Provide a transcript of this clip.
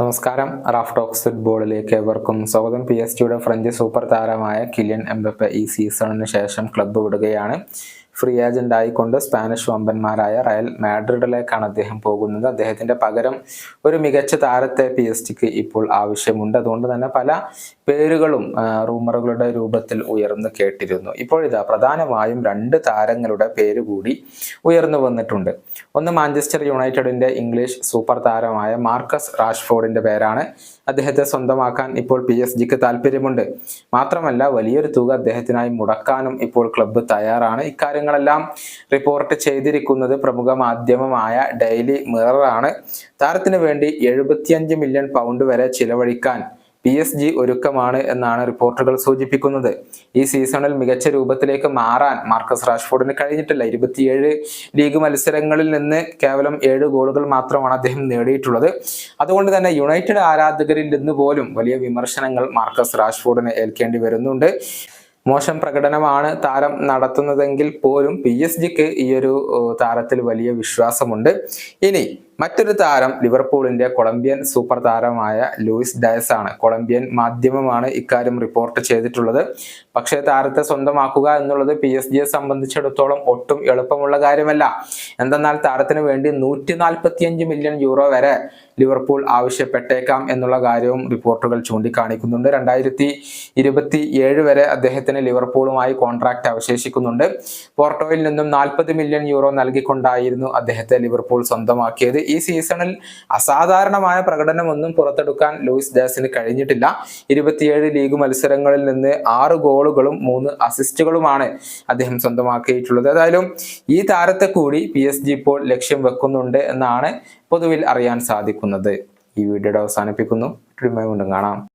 നമസ്കാരം. Raf talks ഫുട്ബോളിലേക്ക് ഏവർക്കും സ്വാഗതം. പി എസ് ജിയുടെ ഫ്രഞ്ച് സൂപ്പർ താരമായ കിലിയൻ എംബപ്പെ ഈ സീസണിന് ശേഷം ക്ലബ്ബ് വിടുകയാണ്. ഫ്രീ ഏജന്റ് ആയിക്കൊണ്ട് സ്പാനിഷ് വമ്പന്മാരായ റയൽ മാഡ്രിഡിലേക്കാണ് അദ്ദേഹം പോകുന്നത്. അദ്ദേഹത്തിന്റെ പകരം ഒരു മികച്ച താരത്തെ പി എസ് ടിക്ക് ഇപ്പോൾ ആവശ്യമുണ്ട്. അതുകൊണ്ട് തന്നെ പല പേരുകളും റൂമറുകളുടെ രൂപത്തിൽ ഉയർന്നു കേട്ടിരുന്നു. ഇപ്പോഴിതാ പ്രധാനമായും രണ്ട് താരങ്ങളുടെ പേര് കൂടി ഉയർന്നു വന്നിട്ടുണ്ട്. ഒന്ന് മാഞ്ചസ്റ്റർ യുണൈറ്റഡിന്റെ ഇംഗ്ലീഷ് സൂപ്പർ താരമായ മാർക്കസ് റാഷ്ഫോർഡിന്റെ പേരാണ് അദ്ദേഹത്തെ സ്വന്തമാക്കാൻ ഇപ്പോൾ പി എസ് ജിക്ക് താല്പര്യമുണ്ട്. മാത്രമല്ല വലിയൊരു തുക അദ്ദേഹത്തിനായി മുടക്കാനും ഇപ്പോൾ ക്ലബ്ബ് തയ്യാറാണ്. ഇക്കാര്യങ്ങളെല്ലാം റിപ്പോർട്ട് ചെയ്തിരിക്കുന്നത് പ്രമുഖ മാധ്യമമായ ഡെയിലി മിററാണ് താരത്തിന് വേണ്ടി എഴുപത്തിയഞ്ച് മില്യൺ പൗണ്ട് വരെ ചിലവഴിക്കാൻ പി എസ് ജി ഒരുക്കമാണ് എന്നാണ് റിപ്പോർട്ടുകൾ സൂചിപ്പിക്കുന്നത്. ഈ സീസണിൽ മികച്ച രൂപത്തിലേക്ക് മാറാൻ മാർക്കസ് റാഷ്ഫോർഡിന് കഴിഞ്ഞിട്ടില്ല. ഇരുപത്തിയേഴ് ലീഗ് മത്സരങ്ങളിൽ നിന്ന് കേവലം ഏഴ് ഗോളുകൾ മാത്രമാണ് അദ്ദേഹം നേടിയിട്ടുള്ളത്. അതുകൊണ്ട് തന്നെ യുണൈറ്റഡ് ആരാധകരിൽ നിന്ന് പോലും വലിയ വിമർശനങ്ങൾ മാർക്കസ് റാഷ്ഫോർഡിന് ഏൽക്കേണ്ടി വരുന്നുണ്ട്. മോശം പ്രകടനമാണ് താരം നടത്തുന്നതെങ്കിൽ പോലും പി എസ് ജിക്ക് ഈ ഒരു താരത്തിൽ വലിയ വിശ്വാസമുണ്ട്. ഇനി മറ്റൊരു താരം ലിവർപൂളിന്റെ കൊളംബിയൻ സൂപ്പർ താരമായ ലൂയിസ് ഡയസ് ആണ്. കൊളംബിയൻ മാധ്യമമാണ് ഇക്കാര്യം റിപ്പോർട്ട് ചെയ്തിട്ടുള്ളത്. പക്ഷേ താരത്തെ സ്വന്തമാക്കുക എന്നുള്ളത് പി എസ് ജിയെ സംബന്ധിച്ചിടത്തോളം ഒട്ടും എളുപ്പമുള്ള കാര്യമല്ല. എന്തെന്നാൽ താരത്തിന് വേണ്ടി നൂറ്റി നാൽപ്പത്തിയഞ്ച് മില്യൺ യൂറോ വരെ ലിവർപൂൾ ആവശ്യപ്പെട്ടേക്കാം എന്നുള്ള കാര്യവും റിപ്പോർട്ടുകൾ ചൂണ്ടിക്കാണിക്കുന്നുണ്ട്. രണ്ടായിരത്തി ഇരുപത്തി ഏഴ് വരെ അദ്ദേഹത്തിന് ലിവർപൂളുമായി കോൺട്രാക്ട് അവശേഷിക്കുന്നുണ്ട്. പോർട്ടോയിൽ നിന്നും നാൽപ്പത് മില്യൺ യൂറോ നൽകിക്കൊണ്ടായിരുന്നു അദ്ദേഹത്തെ ലിവർപൂൾ സ്വന്തമാക്കിയത്. ഈ സീസണിൽ അസാധാരണമായ പ്രകടനമൊന്നും പുറത്തെടുക്കാൻ ലൂയിസ് ദാസിന് കഴിഞ്ഞിട്ടില്ല. ഇരുപത്തിയേഴ് ലീഗ് മത്സരങ്ങളിൽ നിന്ന് ആറ് ഗോളുകളും മൂന്ന് അസിസ്റ്റുകളുമാണ് അദ്ദേഹം സ്വന്തമാക്കിയിട്ടുള്ളത്. ഏതായാലും ഈ താരത്തെ കൂടി പി എസ് ജി ഇപ്പോൾ ലക്ഷ്യം വെക്കുന്നുണ്ട് എന്നാണ് പൊതുവിൽ അറിയാൻ സാധിക്കുന്നത്. ഈ വീഡിയോയുടെ അവസാനിപ്പിക്കുന്നു. വീണ്ടും കാണാം.